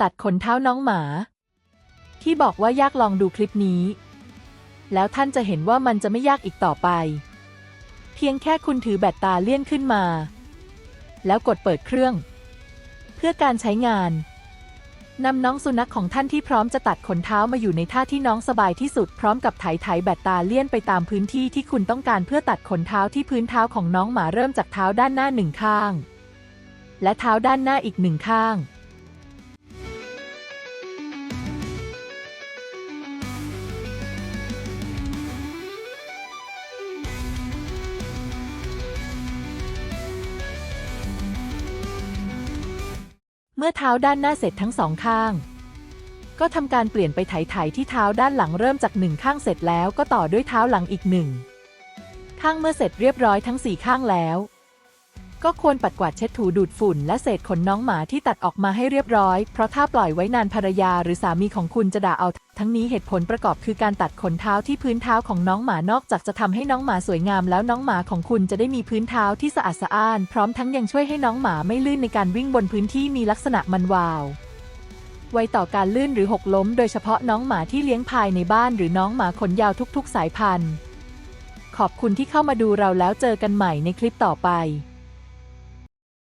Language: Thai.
ตัดขนเท้าน้องหมา ที่บอกว่ายากลองดูคลิปนี้ แล้วท่านจะเห็นว่ามันจะไม่ยากอีกต่อไป เพียงแค่คุณถือแบตตาเลี่ยนขึ้นมา แล้วกดเปิดเครื่อง เพื่อการใช้งานนำน้องสุนัขของท่านที่พร้อมจะตัดขนเท้ามาอยู่ในท่าที่น้องสบายที่สุดพร้อมกับไถไถแบตตาเลี่ยนไปตามพื้นที่ที่คุณต้องการเพื่อตัดขนเท้าที่พื้นเท้าของน้องหมาเริ่มจากเท้าด้านหน้าหนึ่งข้าง และเท้าด้านหน้าอีกหนึ่งข้าง เมื่อเท้าด้านหน้าเสร็จทั้งสองข้าง ก็ทำการเปลี่ยนไปไถๆที่เท้าด้านหลังเริ่มจากหนึ่งข้างเสร็จแล้วก็ต่อด้วยเท้าหลังอีกหนึ่งข้างเมื่อเสร็จเรียบร้อยทั้งสี่ข้างแล้ว ก็ควรปัดกวาดเช็ดถูดูดฝุ่นและเศษขนน้องหมาที่ตัดออกมาให้เรียบร้อย เพราะถ้าปล่อยไว้นานภรรยาหรือสามีของคุณจะด่าเอา ทั้งนี้เหตุผลประกอบคือการตัดขนเท้าที่พื้นเท้าของน้องหมานอกจากจะทำให้น้องหมาสวยงามแล้วน้องหมาของคุณจะได้มีพื้นเท้าที่สะอาดสะอ้าน พร้อมทั้งยังช่วยให้น้องหมาไม่ลื่นในการวิ่งบนพื้นที่มีลักษณะมันวาวไวต่อการลื่นหรือหกล้ม โดยเฉพาะน้องหมาที่เลี้ยงภายในบ้านหรือน้องหมาขนยาวทุก ๆ สายพันธุ์ ขอบคุณที่เข้ามาดูเราแล้วเจอกันใหม่ในคลิปต่อไป